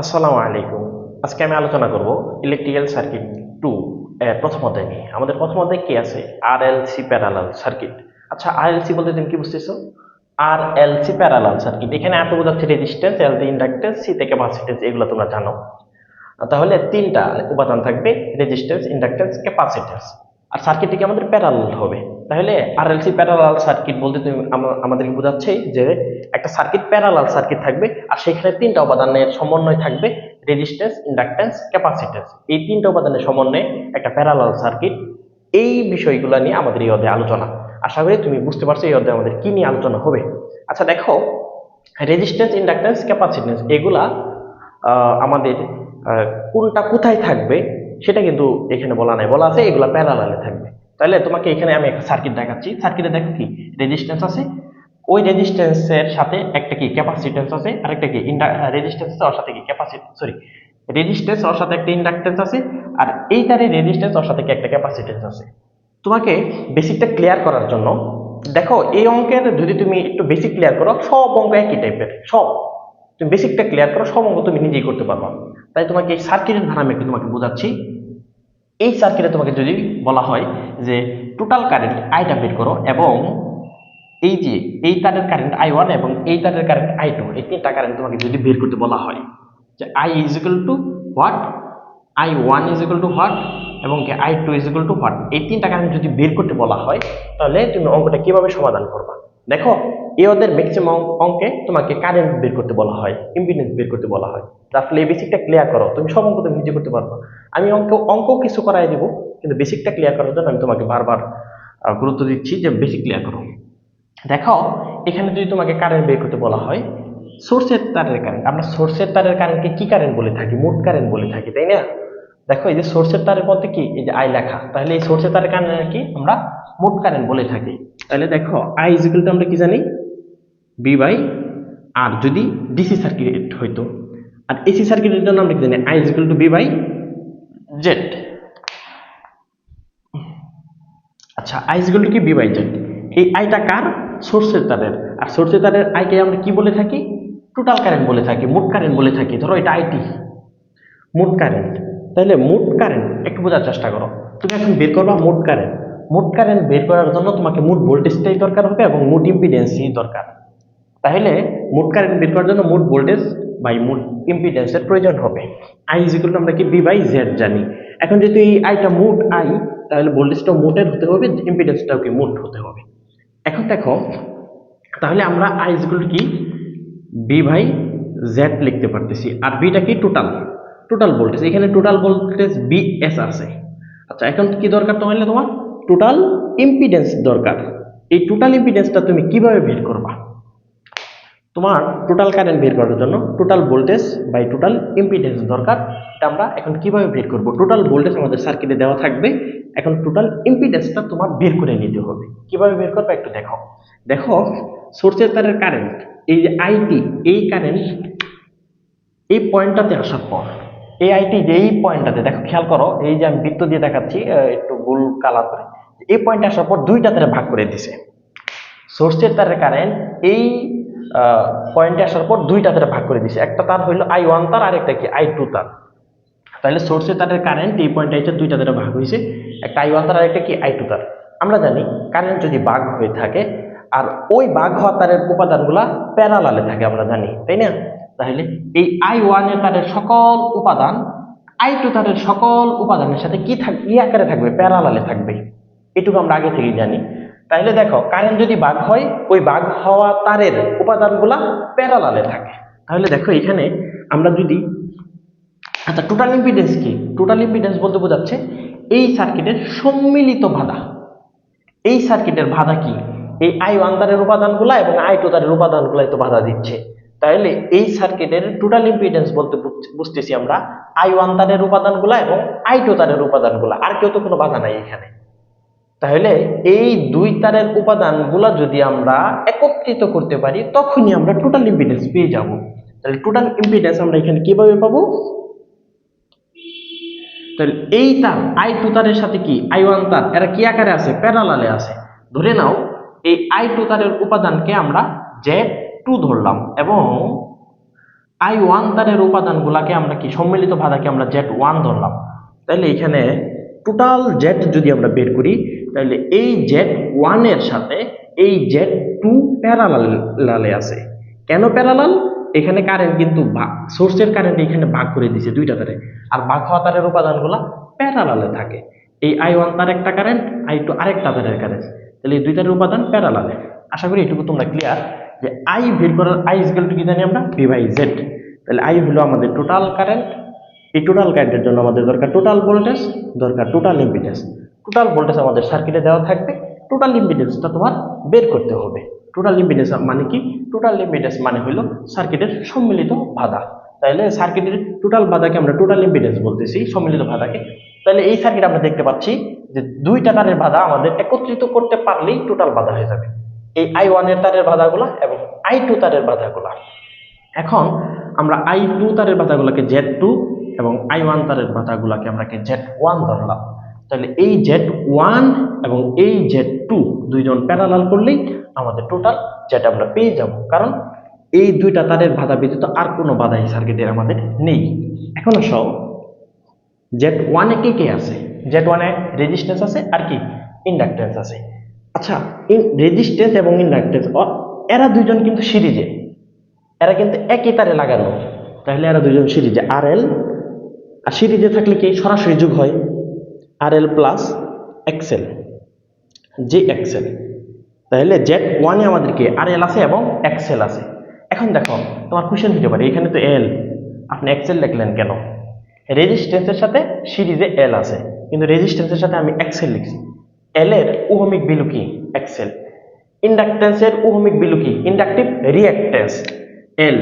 আসসালামু আলাইকুম। আজকে আমি আলোচনা করব ইলেকট্রিক্যাল সার্কিট টু এর প্রথম অধ্যায় নিয়ে। আমাদের প্রথম অধ্যায় কি আছে? R L C parallel circuit আচ্ছা আর এল সি বলতে তুমি কি বুঝতেছো? R L C parallel circuit এখানে এত বোঝাচ্ছে resistance L the inductance C থেকে ক্যাপাসিটেন্স এগুলো তোমরা জানো। তাহলে তিনটা উপাদান থাকবে রেজিস্ট্যান্স ইন্ডাক্টেন্স ক্যাপাসিটেন্স আর সার্কিটটি কি আমাদের প্যারালাল হবে? তাহলে R L C parallel circuit বলতে তুমি আমাদেরকে বোঝাচ্ছে যে একটা সার্কিট প্যারালাল সার্কিট থাকবে আর সেখানে তিনটা উপাদানের সমন্বয় থাকবে রেজিস্ট্যান্স ইন্ডাক্টেন্স ক্যাপাসিটেন্স এই তিনটা উপাদানের সমন্বয়ে একটা প্যারালাল সার্কিট এই বিষয়গুলো নিয়ে আমাদের এই অধ্যায়ে আলোচনা। আশা করি তুমি বুঝতে পারছ এই অধ্যায়ে আমাদের কি নিয়ে আলোচনা হবে। আচ্ছা দেখো রেজিস্ট্যান্স ইন্ডাক্টেন্স ক্যাপাসিটেন্স এগুলা আমাদের কোনটা কোথায় থাকবে সেটা কিন্তু এখানে বলা নাই। বলা আছে এগুলা প্যারালালে থাকবে। তাহলে তোমাকে এখানে আমি একটা সার্কিট দেখাচ্ছি। সার্কিটে দেখো কি? রেজিস্ট্যান্স আছে। ওই রেজিস্ট্যান্সের সাথে একটা কি? ক্যাপাসিটেন্স আছে আর একটা কি? রেজিস্ট্যান্স ওর সাথে কি? ক্যাপাসিটি সরি রেজিস্ট্যান্স ওর সাথে একটা ইন্ডাক্টেন্স আছে আর এইটারে রেজিস্ট্যান্স ওর সাথে কি একটা ক্যাপাসিটেন্স আছে। তোমাকে বেসিকটা ক্লিয়ার করার জন্য, দেখো এই অঙ্কের যদি তুমি একটু বেসিক ক্লিয়ার করো, সব অঙ্ক একই টাইপের সব। তুমি বেসিকটা ক্লিয়ার করো, সব অঙ্ক তুমি নিজেই করতে পারবা। তাই তোমাকে এই সার্কিটের ধারা আমি একটু তোমাকে বোঝাচ্ছি। এই সার্কিটে তোমাকে যদি বলা হয় যে টোটাল কারেন্ট আইটা বের করো এবং এই যে, এই তারের কারেন্ট আই ওয়ান এবং এই তারের কারেন্ট আই টু এই তিনটা কারেন্ট তোমাকে যদি বের করতে বলা হয়, যে I is equal to what I one is equal to what এবং I two is equal to what এই তিনটা কারেন্ট যদি বের করতে বলা হয়, তাহলে তুমি অঙ্কটা কীভাবে সমাধান করবা? দেখো, এই ওদের ম্যাক্সিমাম অঙ্কে তোমাকে কারেন্ট বের করতে বলা হয় ইম্পিডেন্স বের করতে বলা হয়। তাহলে এই বেসিকটা ক্লিয়ার করো। তুমি সব অঙ্ক তুমি নিজে করতে পারবা। আমি অঙ্ক অঙ্ক কিছু করাই দিব, কিন্তু বেসিকটা ক্লিয়ার করার জন্য আমি তোমাকে বারবার গুরুত্ব দিচ্ছি যে বেসিক ক্লিয়ার করো। দেখো, এখানে যদি তোমাকে কারেন্ট বের করতে বলা হয় সোর্সের তারের কারেন্ট আমরা সোর্সের তারের কারেন্টকে কি কারেন্ট বলে থাকি? মোট কারেন্ট বলে থাকি, তাই না? দেখো, এই যে সোর্সের তারের মধ্যে কি? এই যে আই লেখা। তাহলে এই সোর্সের তারের কারেন্ট কি? আমরা মোট কারেন্ট বলে থাকি। তাহলে দেখো আই ইজিক্যাল টু আমরা কি জানি? বি বাই আর যদি ডিসি সার্কিট হইতো। আর এসি সার্কিটের জন্য আমরা কি জানি? I is equal to V by Z আচ্ছা আই ইজিক্যাল টু কি? বি বাই জেড এই আইটা কার? সোর্সের তারের আর সোর্সের তারের আইকে আমরা কি বলে থাকি? টোটাল কারেন্ট বলে থাকি, মোট কারেন্ট বলে থাকি। ধরো এটা আইটি মোট কারেন্ট তাহলে মোট কারেন্ট একটু বোঝার চেষ্টা করো। তুমি এখন বের করবা মোট কারেন্ট মোট কারেন্ট বের করার জন্য তোমাকে মোট ভোল্টেজটাই দরকার হবে এবং মোট ইম্পিডেন্সই দরকার। তাহলে মোট কারেন্ট বের করার জন্য মোট ভোল্টেজ বাই মোট ইম্পিডেন্সের প্রয়োজন হবে। আই ইজিকুল আমরা কি বি বাই জেড জানি। এখন যেহেতু এই আইটা মোট আই তাহলে ভোল্টেজটাও মোটের হতে হবে ইম্পিডেন্সটাও কি মোট হতে হবে। এখন দেখো, তাহলে আমরা আই ইজিকুল কি? বি বাই জেড লিখতে পারতেছি। আর বিটা কি? টোটাল টোটাল ভোল্টেজ এখানে টোটাল ভোল্টেজ বি এস আছে। আচ্ছা এখন কি দরকার তোমার তোমার? টোটাল ইম্পিডেন্স দরকার। এই টোটাল ইম্পিডেন্সটা তুমি কীভাবে বের করবা? তোমার টোটাল কারেন্ট বের করার জন্য total voltage by total impedance দরকার। এটা আমরা এখন কীভাবে বের করব? টোটাল ভোল্টেজ আমাদের সার্কিটে দেওয়া থাকবে। এখন টোটাল ইম্পিডেন্সটা তোমার বের করে নিতে হবে। কীভাবে বের করবে একটু দেখো। দেখো সোর্সের তারের কারেন্ট এই যে আইটি এই কারেন্ট এই পয়েন্টটাতে আসার পর, এই আইটি যে এই পয়েন্টটাতে দেখো, খেয়াল করো, এই যে আমি বৃত্ত দিয়ে দেখাচ্ছি একটু গোল কালার করে। এই পয়েন্ট আসার পর দুইটা তারে ভাগ করে দিছে। সোর্সের তারের কারেন্ট এই পয়েন্টে আসার পর দুইটা তারে ভাগ করে দিছে। একটা তার হইল আই ওয়ান তার আর একটা কি আই টু তার। তাহলে সোর্সের তারের কারেন্ট এই পয়েন্টে এসে দুইটা তারে ভাগ হয়েছে একটা আই ওয়ান তার আর একটা কি আই টু তার। আমরা জানি কারেন্ট যদি ভাগ হয়ে থাকে, আর ওই ভাগ হওয়া তারের উপাদানগুলা প্যারালালে থাকে, আমরা জানি। তাই না? তাহলে এই আই ওয়ানের তারের সকল উপাদান আই টু তারের সকল উপাদানের সাথে কি থাক আকারে থাকবে? প্যারালালে থাকবে। এটুকু আমরা আগে থেকেই জানি। তাহলে দেখো কারেন্ট যদি বাঘ হয়, ওই বাঘ হওয়া তারের উপাদানগুলা প্যারালালে থাকে। তাহলে দেখো, এখানে আমরা যদি আচ্ছা টোটাল ইম্পিডেন্স কি? টোটাল ইম্পিডেন্স বলতে বোঝাচ্ছে এই সার্কিটের সম্মিলিত বাধা। এই সার্কিটের বাধা কি? এই আই ওয়ান তারের উপাদানগুলা এবং আই টু তারের উপাদানগুলাই তো বাধা দিচ্ছে। তাহলে এই সার্কিটের টোটাল ইম্পিডেন্স বলতে বুঝ- বুঝতেছি আমরা আই ওয়ান তারের উপাদানগুলা এবং আই টু তারের উপাদানগুলা। আর কেউ তো কোনো বাধা নাই এখানে। তাহলে এই দুই তারের উপাদানগুলা যদি আমরা একত্রিত করতে পারি, তখনই আমরা টোটাল ইম্পিডেন্স পেয়ে যাব। তাহলে টোটাল ইম্পিডেন্স আমরা এখানে কীভাবে পাবো? তাহলে এই তার আই টু তারের সাথে কি? আই ওয়ান তার, এরা কি আকারে আছে? প্যারালালে আছে। ধরে নাও, এই আই টু তারের উপাদানকে আমরা জেড টু ধরলাম এবং আই ওয়ান তারের উপাদানগুলাকে আমরা কি? সম্মিলিত বাধাকে আমরা জেড ওয়ান ধরলাম। তাহলে এখানে টোটাল জেড যদি আমরা বের করি, তাহলে এই জেড ওয়ানের সাথে এই জেড টু প্যারালালে আছে। কেন প্যারালাল এখানে কারেন্ট কিন্তু সোর্সের কারেন্ট এখানে ভাগ করে দিছে দুইটা তারে। আর ভাগ হওয়া তারের উপাদানগুলো প্যারালালে থাকে। এই আই ওয়ান তার একটা কারেন্ট আই টু আরেকটা তারের কারেন্ট তাহলে এই দুই তারের উপাদান প্যারালালে আশা করি এটুকু তোমরা ক্লিয়ার যে আই বের করার আই ইজকাল টু কি জানি আমরা? ভি বাই জেড তাহলে আই হলো আমাদের টোটাল কারেন্ট এই টোটাল কারেন্টের জন্য আমাদের দরকার টোটাল ভোল্টেজ দরকার টোটাল ইম্পিডেন্স টোটাল ভোল্টেজ আমাদের সার্কিটে দেওয়া থাকবে টোটাল ইম্পিডেন্সটা তোমার বের করতে হবে। টোটাল ইম্পিডেন্স মানে কি? টোটাল ইম্পিডেন্স মানে হলো সার্কিটের সম্মিলিত বাধা। তাহলে সার্কিটের টোটাল বাধাকে আমরা টোটাল ইম্পিডেন্স বলতেছি, সম্মিলিত বাধাকে। তাহলে এই সার্কিট আমরা দেখতে পাচ্ছি যে দুইটা তারের বাধা আমাদের একত্রিত করতে পারলেই টোটাল বাধা হয়ে যাবে। এই আই ওয়ানের তারের বাধাগুলা এবং আই টু তারের বাধাগুলা। এখন আমরা আই টু তারের বাধাগুলোকে জেড টু এবং আই ওয়ান তারের বাধাগুলোকে আমরা কে জেড ওয়ান ধরলাম। তাহলে এই জেড ওয়ান এবং এই জেড টু দুইজন প্যারালাল করলেই আমাদের টোটাল জেড আমরা পেয়ে যাব। কারণ এই দুইটা তারের বাধা ব্যতীত আর কোনো বাধা এই সার্কিটের আমাদের নেই। এখন সব জেড ওয়ানে কে কে আছে? জেড ওয়ানে রেজিস্ট্যান্স আছে আর কি? ইন্ডাকটেন্স আছে। আচ্ছা রেজিস্ট্যান্স এবং ইন্ডাকটেন্স এরা দুইজন কিন্তু সিরিজে। এরা কিন্তু একই তারে লাগানো। তাহলে এরা দুজন সিরিজে। আর এল আর সিরিজে থাকলে কি সরাসরি যোগ হয়? R L plus X L যে এক্সেল তাহলে জেড ওয়ানে আমাদেরকে আর এল আছে এবং এক্সেল আছে। এখন দেখো, তোমার কোশ্চেন হতে পারে, এখানে তো এল আপনি এক্সেল লিখলেন কেন? রেজিস্ট্যান্সের সাথে সিরিজে এল আছে। কিন্তু রেজিস্ট্যান্সের সাথে আমি এক্সেল লিখছি। এল এর ওহমিক বিলু কি? এক্সেল ইন্ডাকটেন্সের ওহমিক বিলু কি? Inductive reactance L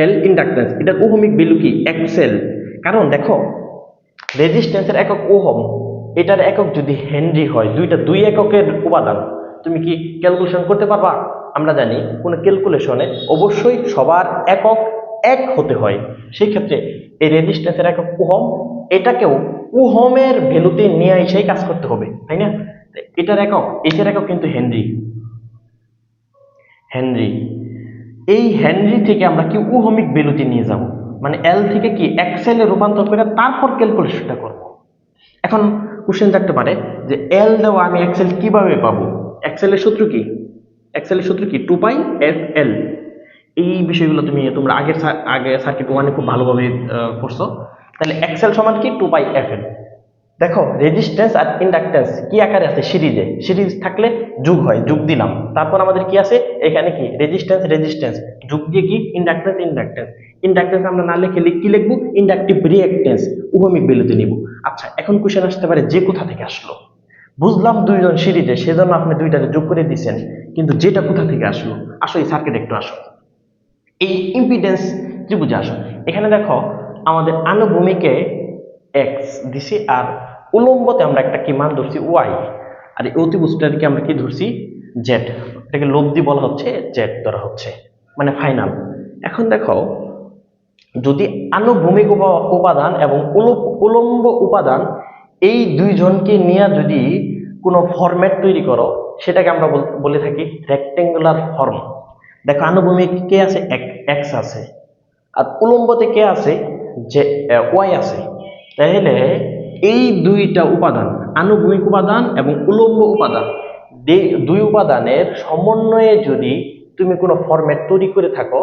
L inductance এটার ওহমিক বিলু কি? এক্সেল কারণ দেখো রেজিস্ট্যান্সের একক ওহম, এটার একক যদি হেনরি হয়, দুইটা, দুই এককের উপাদান, তুমি কি ক্যালকুলেশন করতে পারবা? আমরা জানি কোনো ক্যালকুলেশনে অবশ্যই সবার একক এক হতে হয়। সেই ক্ষেত্রে এই রেজিস্ট্যান্সের একক ওহম, এটাকেও ওহমের ভ্যালুতে নিয়ে এসেই কাজ করতে হবে, তাই না? এটার একক এটার একক কিন্তু হেনরি। হেনরি। এই হেনরি থেকে আমরা কি উহমিক ভ্যালুতে নিয়ে যাব? মানে এল থেকে কি এক্সেলে রূপান্তর করে তারপর ক্যালকুলেশনটা করব। এখন কোশ্চেন থাকতে পারে যে এল দেওয়া আমি এক্সেল কীভাবে পাবো? এক্সেলের সূত্র কি? এক্সেলের সূত্র কি? টু পাই এফ এল এই বিষয়গুলো তুমি, তোমরা আগের আগে সার্কিট ওয়ানে খুব ভালোভাবে করছ। তাহলে এক্সেল সমান কি? টু পাই এফ এল দেখো রেজিস্ট্যান্স আর ইন্ডাকটেন্স কি আকারে আছে? সিরিজে। সিরিজ থাকলে যুগ হয়, যুগ দিলাম। তারপর আমাদের কি আছে? এখানে কি? রেজিস্ট্যান্স রেজিস্ট্যান্স যুগ দিয়ে কি? ইন্ডাকটেন্স ইন্ডাকটেন্স ইন্ডাকটেন্স আমরা না লিখে কি লিখব? ইন্ডাকটিভ রিঅ্যাক্টেন্স উভমিক বিলুতে নিব। আচ্ছা এখন কোশ্চেন আসতে পারে যে কোথা থেকে আসলো? বুঝলাম দুইজন সিরিজে, সেজন্য আপনি দুইটাকে যোগ করে দিচ্ছেন কিন্তু যেটা কোথা থেকে আসলো? আসো এই সার্কিট একটু আসো। এই ইম্পিডেন্স ত্রিভুজে আসো। এখানে দেখো, আমাদের আনুভূমিকে এক্স দিছি আর উলম্বতে আমরা একটা কি মান ধরছি? ওয়াই আর এই অতিভুজটাকে আমরা কি ধরছি? জেড এটাকে লব্ধি বলা হচ্ছে জেড ধরা হচ্ছে মানে ফাইনাল এখন দেখো, যদি আনুভূমিক উপা- উপাদান এবং উলম্ব উপাদান এই দুইজনকে নিয়ে যদি কোনো ফরম্যাট তৈরি করো, সেটাকে আমরা বলে থাকি রেক্টেঙ্গুলার ফর্ম দেখো আনুভূমিক কে আছে? এক্স আছে। আর উলম্বতে কে আছে? যে ওয়াই আছে। তাহলে এই দুইটা উপাদান, আনুভূমিক উপাদান এবং উলম্ব উপাদান। দুই উপাদানের সমন্বয়ে যদি তুমি কোনো ফরম্যাট তৈরি করে থাকো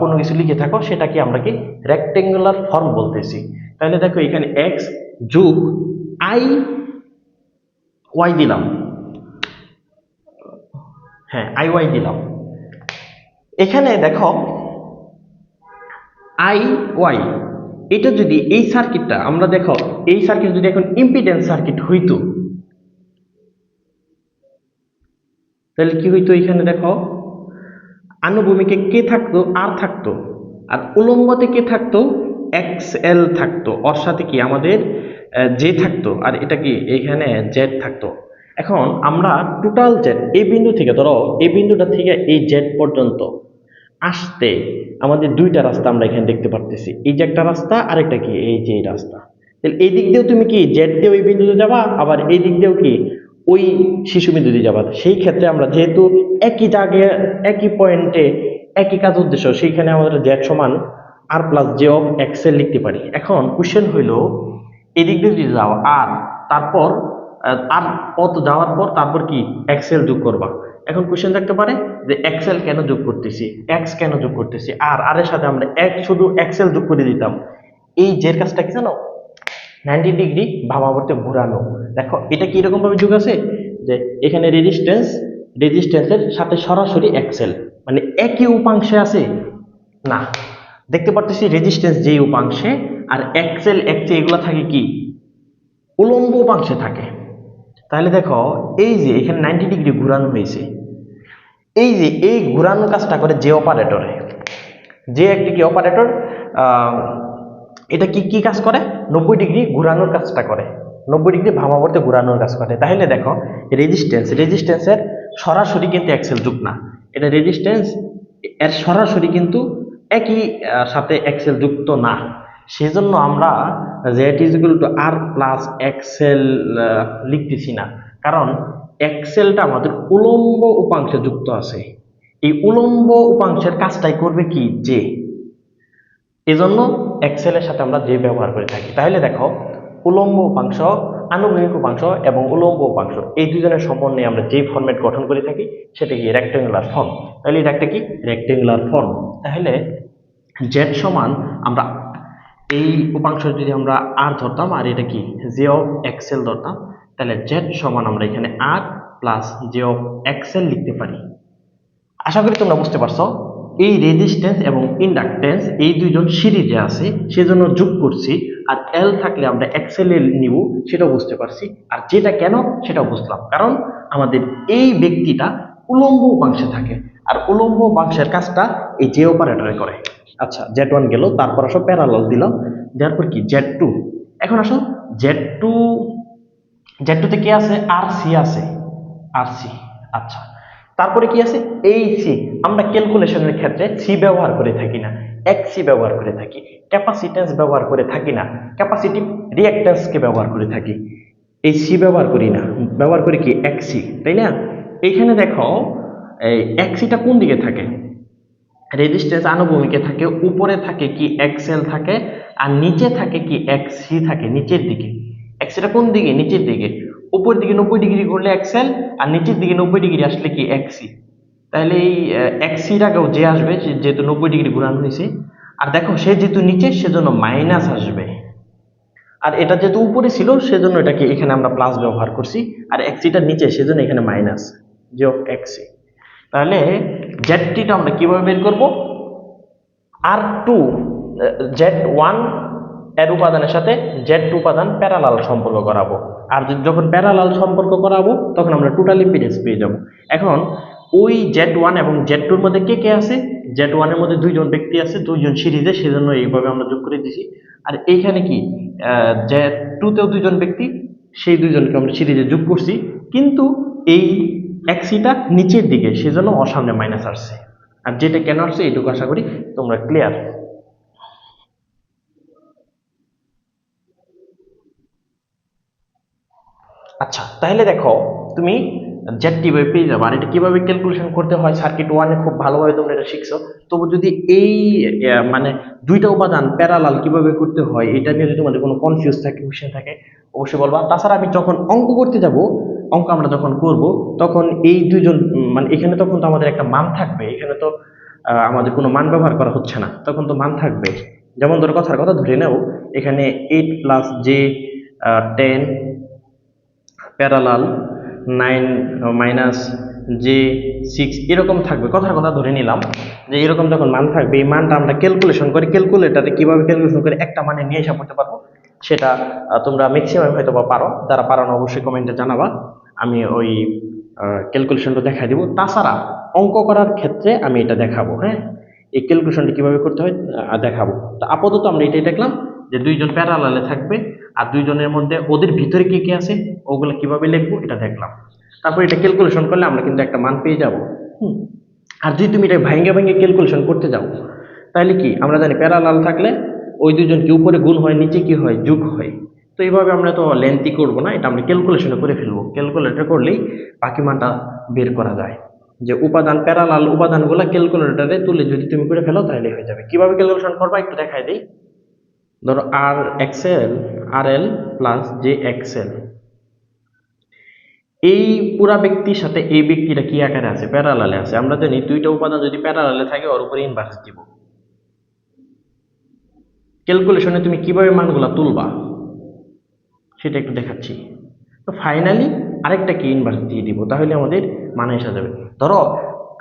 কোনো কিছু লিখে থাকো, সেটাকে আমরা কি রেক্টেঙ্গুলার ফর্ম বলতেছি। তাহলে দেখো এখানে এক্স যুগ আই ওয়াই দিলাম। হ্যাঁ আই ওয়াই দিলাম। এখানে দেখো আই ওয়াই এটা যদি এই সার্কিটটা, আমরা দেখো, এই সার্কিট যদি এখন ইম্পিডেন্স সার্কিট হইতো, তাহলে কি হইতো এখানে দেখো? আনুভূমিকে কে থাকতো? আর থাকতো। আর উলম্বতে কে থাকতো? এক্স এল থাকতো। ওর সাথে কি আমাদের জে থাকতো। আর এটা কি এখানে জেড থাকতো। এখন আমরা টোটাল জেড এই বিন্দু থেকে, ধরো, এই বিন্দুটা থেকে এই জেড পর্যন্ত আসতে আমাদের দুইটা রাস্তা আমরা এখানে দেখতে পারতেছি। এই যে একটা রাস্তা আর একটা কি? এই যে এই রাস্তা। তাহলে এই দিক দিয়েও তুমি কি জেড দিয়ে ওই বিন্দুতে যাবা, আবার এই দিক দিয়েও কি ওই শিশু বিন্দুতে যাবা? সেই ক্ষেত্রে আমরা যেহেতু একই জায়গায়, একই পয়েন্টে একই কাজ উদ্দেশ্য, সেইখানে আমাদের জেড সমান R plus J of X L লিখতে পারি। এখন কোশ্চেন হইল এদিক দিয়ে যদি যাও আর তারপর আর পথ যাওয়ার পর তারপর কি এক্সেল যোগ করবা? এখন কোশ্চেন থাকতে পারে যে এক্সেল কেন যোগ করতেছি? এক্স কেন যোগ করতেছি? আর আর এর সাথে আমরা এক শুধু এক্সেল যোগ করে দিতাম। এই জের কাজটা কি জানো? নাইনটি ডিগ্রি ভাবাবর্তে ঘোরানো। দেখো, এটা কি এরকম ভাবে যুগ আছে? যে এখানে রেজিস্ট্যান্স রেজিস্ট্যান্সের সাথে সরাসরি এক্সেল মানে একই উপাংশে আছে? না। দেখতে পারতেছি রেজিস্ট্যান্স যেই উপাংশে, আর এক্সেল এক্সে এগুলো থাকে কি? উলম্ব উপাংশে থাকে। তাহলে দেখো, এই যে এখানে নাইনটি ডিগ্রি ঘুরানো হয়েছে। এই যে, এই ঘোরানো কাজটা করে যে অপারেটরে যে একটি কি অপারেটর এটা কি কি কাজ করে? নব্বই ডিগ্রি ঘোরানোর কাজটা করে। নব্বই ডিগ্রি ভাবাবর্তে ঘোরানোর কাজ করে। তাহলে দেখো রেজিস্ট্যান্স রেজিস্ট্যান্সের সরাসরি কিন্তু এক্সেল যুগ না। এটা রেজিস্ট্যান্স এর সরাসরি কিন্তু একই সাথে এক্সেল যুক্ত না। সেজন্য আমরা Z is to R plus X L লিখতেছি না। কারণ এক্সেলটা আমাদের উলম্ব উপাংশে যুক্ত আছে। এই উলম্ব উপাংশের কাজটাই করবে কি? যে এজন্য এক্সেলের সাথে আমরা যে ব্যবহার করে থাকি। তাহলে দেখো, উলম্ব উপাংশ আনুভূমিক উপাংশ এবং উলম্ব উপাংশ, এই দুজনের সম্পর্কে আমরা যে ফরম্যাট গঠন করে থাকি, সেটা কি? রেক্টেঙ্গুলার ফর্ম তাহলে এটা একটা কি? রেক্টেঙ্গুলার ফর্ম তাহলে জেড সমান আমরা এই উপাংশ যদি আমরা আর ধরতাম, আর এটা কি? জে অফ এক্সেল ধরতাম তাহলে জেড সমান আমরা এখানে R plus J of X L লিখতে পারি। আশা করি তোমরা বুঝতে পারছ, এই রেজিস্ট্যান্স এবং ইন্ডাকটেন্স এই দুইজন সিরিজে আছে, সেজন্য যোগ করছি, আর এল থাকলে আমরা এক্সেল নিব, সেটাও বুঝতে পারছি, আর যেটা কেন সেটাও বুঝলাম, কারণ আমাদের এই ব্যক্তিটা উলম্ব উপাংশে থাকে, আর উলম্ব উপাংশের কাজটা এই জে অপারেটরে করে। আচ্ছা জেড ওয়ান গেল, তারপর আসো প্যারালাল দিলাম, দেওয়ার পর কি? জেড টু এখন আসো জেড টু জেড কি আছে? আর সি আছে। আর সি আচ্ছা। তারপরে কি আছে? এই সি আমরা ক্যালকুলেশনের ক্ষেত্রে সি ব্যবহার করে থাকি না। এক সি ব্যবহার করে থাকি। ক্যাপাসিটেন্স ব্যবহার করে থাকি না। ক্যাপাসিটিভ রিঅ্যাক্টেন্সকে ব্যবহার করে থাকি। এই সি ব্যবহার করি না। ব্যবহার করি কি? এক সি তাই না? এইখানে দেখো, এই এক সিটা কোন দিকে থাকে? রেজিস্ট্যান্স আনুভূমিকে থাকে। উপরে থাকে কি? এক্সেল থাকে। আর নিচে থাকে কি? এক্সি থাকে। নিচের দিকে। এক্সিটা কোন দিকে? নিচের দিকে। উপর দিকে নব্বই ডিগ্রি করলে এক্সেল আর নিচের দিকে নব্বই ডিগ্রি আসলে কি এক্সি তাহলে এই এক্সির আগেও যে আসবে যেহেতু নব্বই ডিগ্রি ঘুরানো হয়েছে, আর দেখো সে যেহেতু নিচে, সেজন্য মাইনাস আসবে। আর এটা যেহেতু উপরে ছিল, সেজন্য এটাকে এখানে আমরা প্লাস ব্যবহার করছি, আর এক্সিটা নিচে, সেজন্য এখানে মাইনাস যে অফ এক্সি তাহলে জেডটিটা আমরা কীভাবে বের করব? আর টু জেড ওয়ান এর উপাদানের সাথে জেড উপাদান প্যারালাল সম্পর্ক করাবো। আর যখন প্যারালাল সম্পর্ক করাবো, তখন আমরা টোটাল ইম্পিডেন্স পেয়ে যাব। এখন, ওই জেড ওয়ান এবং জেড টুর মধ্যে কে কে আছে? জেড ওয়ানের মধ্যে দুইজন ব্যক্তি আছে, দুইজন সিরিজে, সেজন্য এইভাবে আমরা যোগ করে দিছি। আর এইখানে কি? জেড টুতেও দুইজন ব্যক্তি, সেই দুইজনকে আমরা সিরিজে যোগ করছি। কিন্তু এই এক্সিটা নিচের দিকে, সেজন্য ওর সামনে মাইনাস আসছে। আর যেটা কেন আসছে, এইটুকু আশা করি তোমরা ক্লিয়ার আচ্ছা তাহলে দেখো, তুমি জেড কীভাবে পেয়ে যাবে? আর এটা কীভাবে ক্যালকুলেশন করতে হয়? সার্কিট ওয়ানে খুব ভালোভাবে তোমরা এটা শিখছো। তবু যদি এই মানে দুইটা উপাদান প্যারালাল কীভাবে করতে হয়, এটা নিয়ে যদি তোমাদের কোনো কনফিউজ থাকে কোশ্চেন থাকে, অবশ্যই বলবা। তাছাড়া আমি যখন অঙ্ক করতে যাব, অঙ্ক আমরা যখন করব, তখন এই দুইজন মানে এখানে তখন তো আমাদের একটা মান থাকবে। এখানে তো আমাদের কোনো মান ব্যবহার করা হচ্ছে না। তখন তো মান থাকবে। যেমন ধরো কথার কথা ধরে নেও, এখানে eight plus J ten parallel nine minus J six এরকম থাকবে। কথার কথা ধরে নিলাম যে এরকম যখন মান থাকবে, এই মানটা আমরা ক্যালকুলেশন করে ক্যালকুলেটারে কীভাবে ক্যালকুলেশন করে একটা মানে নিয়ে এসে পড়তে পারব, সেটা তোমরা ম্যাক্সিমাম হয়তো বা পারো। যারা পারো না, অবশ্যই কমেন্টে জানাবা। আমি ওই ক্যালকুলেশনটা দেখা দিব। তাছাড়া অঙ্ক করার ক্ষেত্রে আমি এটা দেখাবো হ্যাঁ? এই ক্যালকুলেশনটা কীভাবে করতে হয় দেখাবো। তো আপাতত আমরা এটাই দেখলাম। যে দুইজন প্যারালালে থাকবে আর দুইজনের মধ্যে ওদের ভিতরে কি কি আছে, ওগুলো কীভাবে লিখব এটা দেখলাম। তারপর এটা ক্যালকুলেশন করলে আমরা কিন্তু একটা মান পেয়ে যাব। হুম। আর যদি তুমি এটা ভাঙ্গে ভাঙ্গে ক্যালকুলেশন করতে যাও, তাহলে কি আমরা জানি প্যারালাল থাকলে ওই দুজন কি উপরে গুণ হয়, নিচে কি হয়, যোগ হয়। তো এইভাবে আমরা তো লেন্থি করব না, এটা আমরা ক্যালকুলেশনে করে ফেলব। ক্যালকুলেটর করলেই বাকি মানটা বের করা যায়। যে উপাদান প্যারালাল উপাদানগুলো ক্যালকুলেটরে তুলে যদি তুমি করে ফেলো, তাহলে হয়ে যাবে। কীভাবে ক্যালকুলেশন করবা একটু দেখাই দিই। ধরো R X L R L plus J X L এই পুরা ব্যক্তির সাথে এই ব্যক্তিটা কি আকারে আছে? প্যারালালে আছে। আমরা জানি দুইটা উপাদান যদি প্যারালালে থাকে, ওর উপরে ইনভার্স দিব। ক্যালকুলেশনে তুমি কীভাবে মানগুলা তুলবা, সেটা একটু দেখাচ্ছি। তো ফাইনালি আরেকটা কি ইনভার্স দিয়ে দিব? তাহলে আমাদের মান এসে যাবে। ধরো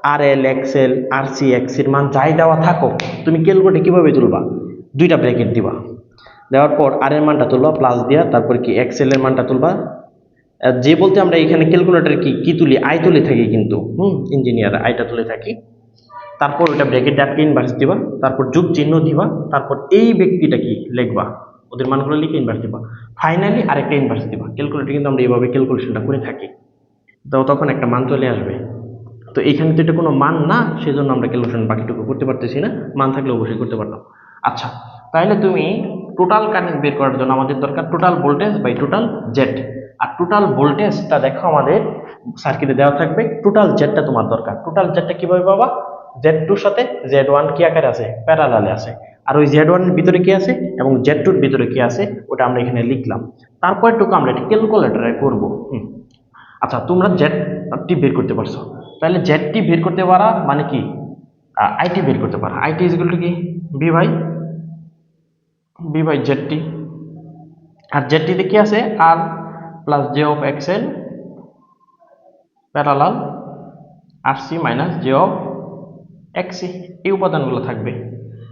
আর এল এক্সেল আর সি এক্সির মান যাই দেওয়া থাকো তুমি ক্যালকুলেটে কীভাবে তুলবা? দুইটা ব্র্যাকেট দিবা। দেওয়ার পর আর এর মানটা তুলবা প্লাস দিয়া, তারপর কি এক্সেল এর মানটা তুলবা। যে বলতে আমরা এখানে ক্যালকুলেটর কি কি তুলি? আই তুলে থাকি কিন্তু। হুম ইঞ্জিনিয়ার আইটা তুলে থাকি। তারপর ওটা ব্র্যাকেট ডাটকে ইনভার্স দিবা, তারপর যুগ চিহ্ন দিবা, তারপর এই ব্যক্তিটা কি লিখবা? ওদের মানগুলো লিখে ইনভার্স দিবা। ফাইনালি আরেকটা ইনভার্স দিবা। ক্যালকুলেটর কিন্তু আমরা এইভাবে ক্যালকুলেশনটা করে থাকি। তো তখন একটা মান চলে আসবে। তো এখানে তো এটা কোনো মান না, সেজন্য আমরা ক্যালকুলেশন বাকিটুকু করতে পারতেছি না। মান থাকলে অবশ্যই করতে পারতাম। আচ্ছা তাহলে তুমি টোটাল কারেন্ট বের করার জন্য আমাদের দরকার total voltage by total Z R total ভোল্টেজটা দেখো আমাদের সার্কিটে দেওয়া থাকবে। টোটাল জেটটা তোমার দরকার। টোটাল জেটটা কীভাবে পাবা? জেড টুর সাথে জেড ওয়ান কি আকারে আছে? প্যারালালে আছে। আর ওই জেড ওয়ানের ভিতরে কি আছে? এবং জেড টুর ভিতরে কি আছে? ওটা আমরা এখানে লিখলাম। তারপরটুকু আমরা এটা ক্যালকুলেটারে করব। আচ্ছা তোমরা জেডটি বের করতে পারছ। তাহলে জেডটি বের করতে পারা মানে কি? আইটি বের করতে পারা। আইটি ইজ কি? V by V by Z T আর জেডটিতে কি আছে? R plus J of X L parallel R C minus J of X C এই উপাদানগুলো থাকবে।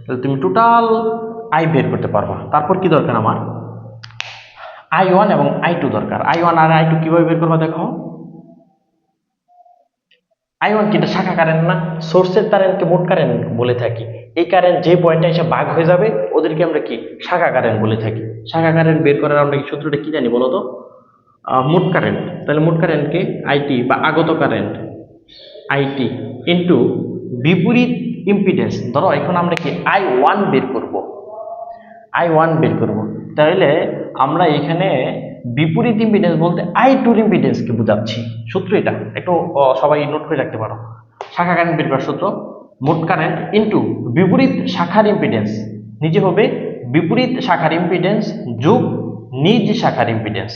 তাহলে তুমি টোটাল আই বের করতে পারবা। তারপর কি দরকার আমার? আই ওয়ান এবং আই টু দরকার। আই ওয়ান আর আই টু কীভাবে বের করবা দেখো? আই ওয়ান কিন্তু শাখা কারেন্ট না, সোর্সের কারেন্টকে মোট কারেন্ট বলে থাকি। এই কারেন্ট যে পয়েন্টে এসে ভাগ হয়ে যাবে, ওদেরকে আমরা কি? শাখা কারেন্ট বলে থাকি। শাখা কারেন্ট বের করার আমরা কি সূত্রটা কি জানি বলো তো মোট কারেন্ট। তাহলে মোট কারেন্টকে আইটি বা আগত কারেন্ট আইটি ইন্টু বিপরীত ইম্পিডেন্স ধরো, এখন আমরা কি আই ওয়ান বের করব। আই ওয়ান বের করব। তাহলে আমরা এখানে বিপরীত ইম্পিডেন্স বলতে আই টুর ইম্পিডেন্সকে বোঝাচ্ছি। সূত্র এটা। একটু সবাই নোট করে রাখতে পারো। শাখা কারেন্ট বের করার সূত্র। মোট কারেন্ট ইন্টু বিপরীত শাখার ইম্পিডেন্স নিজে হবে বিপরীত শাখার ইম্পিডেন্স যোগ নিজ শাখার ইম্পিডেন্স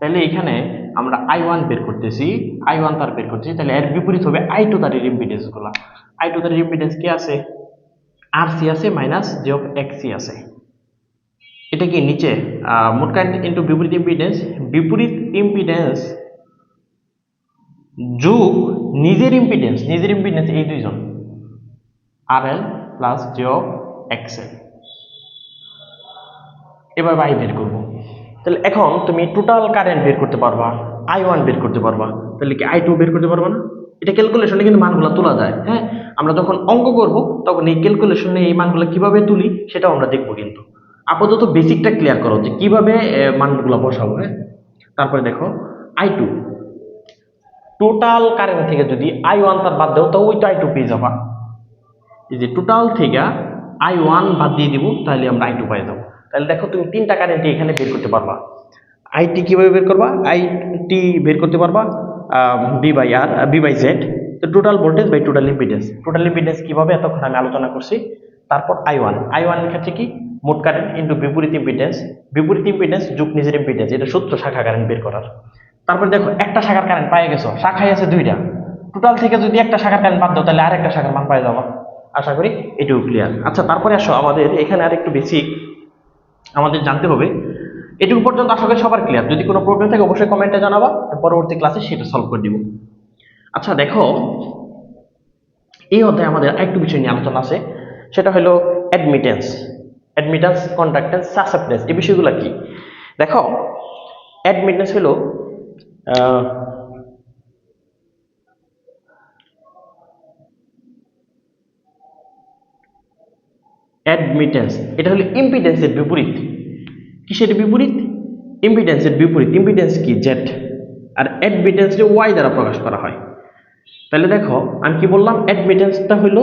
তাহলে এখানে আমরা আই ওয়ান বের করতেছি। আই ওয়ান তার বের করতেছি। তাহলে এর বিপরীত হবে আই টু তারের ইম্পিডেন্সগুলা। আই টু তারের ইম্পিডেন্স কি আছে? আর সি আছে minus J of X C আছে। এটা কি নিচে? মোট কারেন্ট ইন্টু বিপরীত ইম্পিডেন্স বিপরীত ইম্পিডেন্স যোগ নিজের ইম্পিডেন্স নিজের ইম্পিডেন্স এই দুইজন। R L plus J of X L এবার আই বের করব। তাহলে এখন তুমি টোটাল কারেন্ট বের করতে পারবা আই ওয়ান বের করতে পারবা। তাহলে কি আই টু বের করতে পারবা না? এটা ক্যালকুলেশনে কিন্তু মানগুলো তোলা যায় হ্যাঁ? আমরা যখন অঙ্ক করব, তখন এই ক্যালকুলেশনে এই মানগুলো কীভাবে তুলি, সেটাও আমরা দেখব কিন্তু। আপাতত বেসিকটা ক্লিয়ার করো যে কীভাবে মানগুলো বসাবো হ্যাঁ? তারপরে দেখো আই টু টোটাল কারেন্ট থেকে যদি আই ওয়ান তার বাদ দাও তো ওই তো আই টু পেয়ে যাবা। এই যে টোটাল থেকে আই ওয়ান বাদ দিয়ে দিব, তাহলে আমরা আই টু পাই যাব। তাহলে দেখো, তুমি তিনটা কারেন্ট এখানে বের করতে পারবা। আইটি কীভাবে বের করবা? আইটি বের করতে পারবা V by R V by Z তো total voltage by total impedance total impedance কীভাবে? এতক্ষণ আমি আলোচনা করছি। তারপর আই ওয়ান আই ওয়ানের ক্ষেত্রে কি? মোট কারেন্ট ইন্টু বিপরীত ইম্পিডেন্স বিপরীত ইম্পিডেন্স যুগ নিজের ইম্পিডেন্স এটা সূত্র শাখা কারেন্ট বের করার। তারপর দেখো, একটা শাখার কারেন্ট পাই গেছো, শাখায় আছে দুইটা। টোটাল থেকে যদি একটা শাখার কারেন্ট বাদ দাও, তাহলে আরেকটা শাখার মান পাই যাব। আশা করি এটুকু ক্লিয়ার আচ্ছা তারপরে আসো, আমাদের এখানে আরেকটু বেসিক আমাদের জানতে হবে। এটুকু পর্যন্ত আশা করি সবার ক্লিয়ার যদি কোনো প্রবলেম থাকে, অবশ্যই কমেন্টে জানাবা। পরবর্তী ক্লাসে সেটা সলভ করে দিব। আচ্ছা দেখো, এই অধ্যায়ে আমাদের আরেকটু বিষয় নিয়ে আলোচনা আছে। সেটা হলো অ্যাডমিটেন্স অ্যাডমিটেন্স কন্ট্রাক্টেন্স সাসেপ্টেন্স এই বিষয়গুলো কি? দেখো অ্যাডমিটেন্স হলো অ্যাডমিটেন্স এটা হলো ইম্পিডেন্সের বিপরীত। কিসের বিপরীত? ইম্পিডেন্সের বিপরীত। ইম্পিডেন্স কি? জেড আর অ্যাডমিটেন্সকে ওয়াই দ্বারা প্রকাশ করা হয়। তাহলে দেখো, আমি কি বললাম? অ্যাডমিটেন্সটা হলো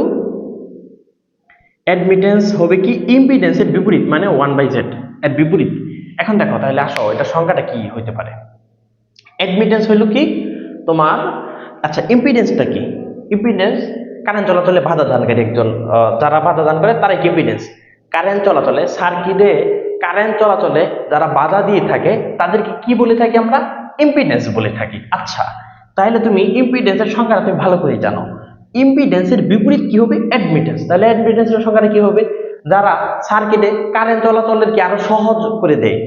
অ্যাডমিটেন্স হবে কি ইম্পিডেন্সের বিপরীত মানে ওয়ান বাই জেড এর বিপরীত। এখন দেখো, তাহলে আসো, এটা সংখ্যাটা কি হইতে পারে? অ্যাডমিটেন্স হলো কি? তোমার আচ্ছা ইম্পিডেন্সটা কি? ইম্পিডেন্স কারেন্ট চলাচলে বাধা দানকারী একজন যারা বাধা দান করে, তারাই ইম্পিডেন্স কারেন্ট চলাচলে সার্কিটে কারেন্ট চলাচলে যারা বাধা দিয়ে থাকে, তাদেরকে কি বলে থাকি আমরা? ইম্পিডেন্স বলে থাকি। আচ্ছা তাহলে তুমি ইম্পিডেন্সের সংখ্যাটা তুমি ভালো করে জানো। ইম্পিডেন্সের বিপরীত কি হবে? অ্যাডমিটেন্স তাহলে অ্যাডমিটেন্সের সংখ্যাটা কি হবে? যারা সার্কিটে কারেন্ট চলাচলের কি আরও সহজ করে দেয়?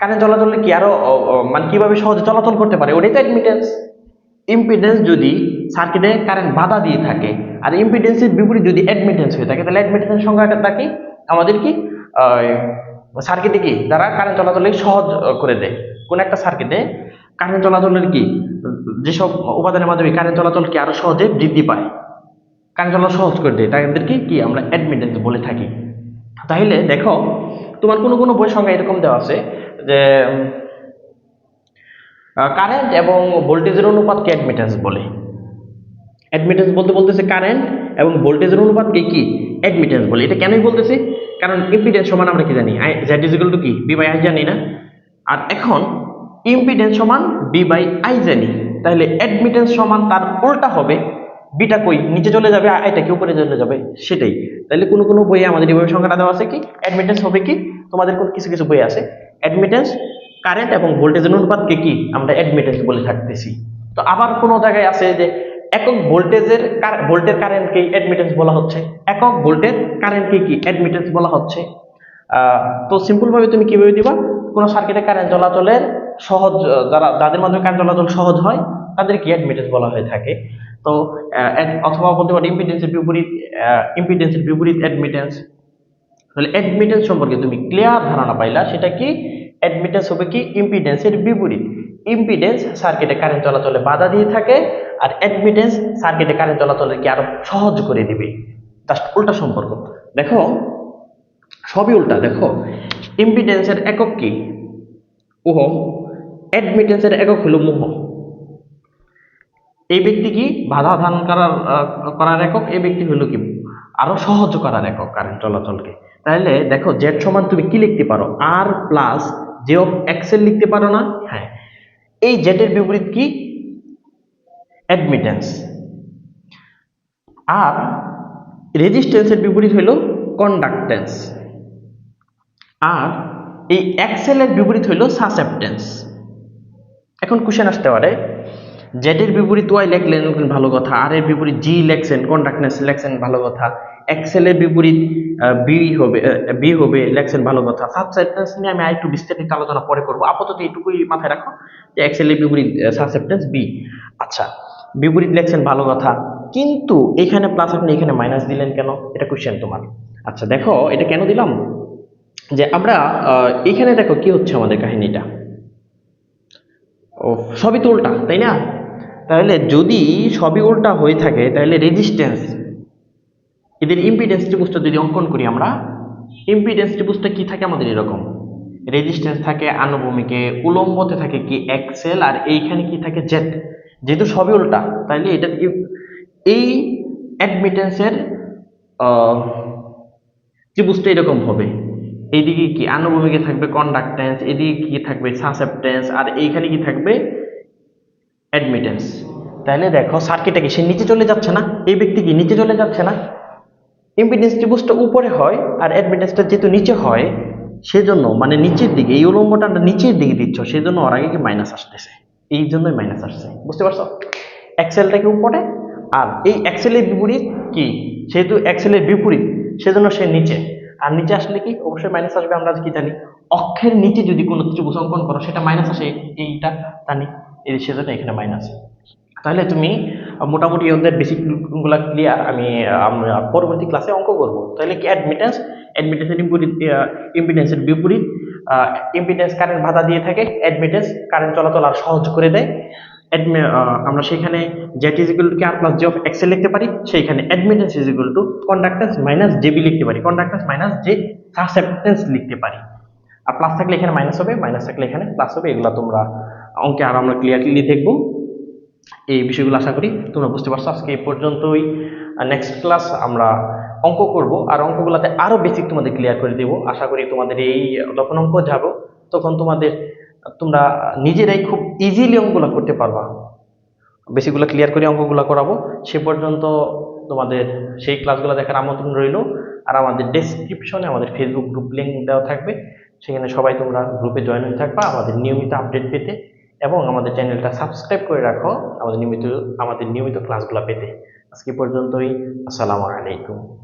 কারেন্ট চলাচলের কি আরও মানে কীভাবে সহজে চলাচল করতে পারে? ওটাই তো অ্যাডমিটেন্স ইম্পিডেন্স যদি সার্কিটে কারেন্ট বাধা দিয়ে থাকে আর ইম্পিডেন্সের বিপরীত যদি অ্যাডমিটেন্স হয়ে থাকে, তাহলে অ্যাডমিটেন্সের সংখ্যাটা কি? আমাদের কি সার্কিটে কি? তারা কারেন্ট চলাচলে সহজ করে দেয়। কোন একটা সার্কিটে কারেন্ট চলাচলের কি, যেসব উপাদানের মাধ্যমে কারেন্ট চলাচল কি আরও সহজে বৃদ্ধি পায়? চলাচল সহজ করে দেয় তাদেরকে কি আমরা অ্যাডমিটেন্স বলে থাকি? তাহলে দেখো, তোমার কোনো কোনো বই সংখ্যা এরকম দেওয়া আছে যে কারেন্ট এবং ভোল্টেজের অনুপাতকে অ্যাডমিটেন্স বলে। অ্যাডমিটেন্স বলতে বলতেছে কারেন্ট এবং ভোল্টেজের অনুপাতকে কি? অ্যাডমিটেন্স বলে। এটা কেনই বলতেছি? কারণ ইম্পিডেন্স সমান আমরা কি জানি? I Z is equal to কি? বি বাই আই জানি না। আর এখন ইম্পিডেন্স সমান বি বাই আই জানি। তাহলে অ্যাডমিটেন্স সমান তার উল্টা হবে বিটা কই? নিচে চলে যাবে আইটা কি উপরে চলে যাবে, সেটাই। তাহলে কোনো কোনো বইয়ে আমাদের এইভাবে সংখ্যাটা দেওয়া আছে কি? অ্যাডমিটেন্স হবে কি? তোমাদের কোন কিছু কিছু বই আছে। অ্যাডমিটেন্স কারেন্ট এবং ভোল্টেজের অনুপাতকে কি আমরা অ্যাডমিটেন্স বলে থাকতেছি। তো আবার কোনো জায়গায় আছে যে একক ভোল্টেজের ভোল্টের কারেন্টকে অ্যাডমিটেন্স বলা হচ্ছে। একক ভোল্টের কারেন্টকে কি অ্যাডমিটেন্স বলা হচ্ছে? তো সিম্পল ভাবে তুমি কীভাবে দিবা? কোনো সার্কিটে কারেন্ট চলাচলের সহজ, যারা, যাদের মাধ্যমে কারেন্ট চলাচল সহজ হয়, তাদের কি অ্যাডমিটেন্স বলা হয়ে থাকে? তো অথবা বলতে পারি ইম্পিডেন্সের বিপরীত ইম্পিডেন্সের বিপরীত অ্যাডমিটেন্স তাহলে অ্যাডমিটেন্স সম্পর্কে তুমি ক্লিয়ার ধারণা পাইলা, সেটা কি? অ্যাডমিটেন্স হবে কি? ইম্পিডেন্সের বিপরীত। ইম্পিডেন্স সার্কিটে কারেন্ট চলাচলে বাধা দিয়ে থাকে, আর অ্যাডমিটেন্স সার্কিটে কারেন্ট চলাচলে কি আরও সহজ করে দিবে? জাস্ট উল্টা সম্পর্ক। দেখো, সবই উল্টা, দেখো। ইম্পিডেন্সের একক কি? ওহম অ্যাডমিটেন্সের একক হলো মোহ। এই ব্যক্তি কি বাধা ধান করার করার একক? এই ব্যক্তি হলো কি আরও সহজ করার একক কারেন্ট চলাচলকে। তাহলে দেখো জেড সমান তুমি কি লিখতে পারো? R plus J of X L লিখতে পারো না? হ্যাঁ। এই জেডের বিপরীত কি? অ্যাডমিটেন্স আর রেজিস্ট্যান্সের বিপরীত হলো কন্ডাক্টেন্স আর এই এক্সেলের বিপরীত হলো সাসেপ্টেন্স এখন কোশ্চেন আসতে পারে জেডের বিপরীত ওয়াই লেখলেন ভালো কথা আর এর বিপরীত জি লেখছেন কন্ডাক্টেন্স লেখছেন ভালো কথা এক্সেলের বিপরীত বি হবে বি হবে লেখছেন ভালো কথা। সাবসেপ্টেন্স নিয়ে আমি আরেকটু বিস্তারিত আলোচনা পরে করব। আপাতত এইটুকুই মাথায় রাখো যে এক্সেলের বিপরীত সাবসেপ্টেন্স বি আচ্ছা বিপরীত লেখছেন ভালো কথা, কিন্তু এখানে প্লাস আপনি এখানে মাইনাস দিলেন কেন? এটা কোশ্চেন তোমার। আচ্ছা দেখো, এটা কেন দিলাম? যে আমরা এখানে দেখো কি হচ্ছে আমাদের কাহিনীটা। ও, সবই উল্টা, তাই না? তাহলে যদি সবই উল্টা হয়ে থাকে, তাহলে রেজিস্ট্যান্স এদের ইম্পিডেন্স ত্রিভুজটা যদি অঙ্কন করি আমরা ইম্পিডেন্স ত্রিভুজটা কি থাকে আমাদের এরকম? রেজিস্ট্যান্স থাকে আনুভূমিকে, উলম্বতে থাকে কি এক্সেল আর এইখানে কি থাকে জেড যেহেতু সবই উল্টা তাইলে এটা এই অ্যাডমিটেন্সের ত্রিভুজটা এরকম হবে। এইদিকে কি আনুভূমিকে থাকবে কন্ডাক্টেন্স এদিকে কি থাকবে সাসেপ্টেন্স আর এইখানে কি থাকবে অ্যাডমিটেন্স তাহলে দেখো সার্কিটটা কি সে নিচে চলে যাচ্ছে না? এই ব্যক্তি কি নিচে চলে যাচ্ছে না? ইম্পিডেন্স ত্রিভুজটা উপরে হয় আর অ্যাডমিটেন্সটা যেহেতু নিচে হয়, সেজন্য মানে নিচের দিকে, এই উলম্বটা নিচের দিকে দিচ্ছ, সেজন্য ওর আগে কি মাইনাস আসতেছে? এই জন্যই মাইনাস আসছে। বুঝতে পারছ? এক্সেলটা কি উপরে? আর এই এক্সেলের বিপরীত কি? সেহেতু এক্সেলের বিপরীত, সেজন্য সে নিচে। আর নিচে আসলে কি? অবশ্যই মাইনাস আসবে, আমরা কি জানি? অক্ষের নিচে যদি কোনো ত্রিভুজ অঙ্কন করো, সেটা মাইনাস আসে, এইটা জানি। এই সেজন্য এখানে মাইনাস তাহলে তুমি মোটামুটি ওদের বেসিকগুলো ক্লিয়ার আমি পরবর্তী ক্লাসে অঙ্ক করব। তাহলে কি অ্যাডমিটেন্স অ্যাডমিটেন্সের বিপরীত ইম্পিডেন্সের বিপরীত ইম্পিডেন্স কারেন্ট বাধা দিয়ে থাকে অ্যাডমিটেন্স কারেন্ট চলাচল আর সহজ করে দেয়। আমরা সেখানে Z is equal to K R plus J of X L লিখতে পারি, সেইখানে admittance is equal to conductance minus J B লিখতে পারি। কন্ডাক্টেন্স মাইনাস জে সাসেপ্টেন্স লিখতে পারি। আর প্লাস থাকলে এখানে মাইনাস হবে মাইনাস থাকলে এখানে প্লাস হবে, এগুলো তোমরা অঙ্কে আর আমরা ক্লিয়ারলি দেখব। এই বিষয়গুলো আশা করি তোমরা বুঝতে পারছ। আজকে এই পর্যন্তই। নেক্সট ক্লাস আমরা অঙ্ক করব। আর অঙ্কগুলোতে আরও বেসিক তোমাদের ক্লিয়ার করে দেব। আশা করি তোমাদের এই যখন অঙ্ক যাব, তখন তোমাদের তোমরা নিজেরাই খুব ইজিলি অঙ্কগুলো করতে পারবা। বেসিকগুলো ক্লিয়ার করে অঙ্কগুলো করাবো। সে পর্যন্ত তোমাদের সেই ক্লাসগুলো দেখার আমন্ত্রণ রইল। আর আমাদের ডেসক্রিপশনে আমাদের ফেসবুক গ্রুপ লিঙ্ক দেওয়া থাকবে। সেখানে সবাই তোমরা গ্রুপে জয়েন হয়ে থাকবা। আমাদের নিয়মিত আপডেট পেতে। এবং আমাদের চ্যানেলটা সাবস্ক্রাইব করে রাখো আমাদের নিয়মিত আমাদের নিয়মিত ক্লাসগুলো পেতে। আজকে পর্যন্তই, আসসালামু আলাইকুম।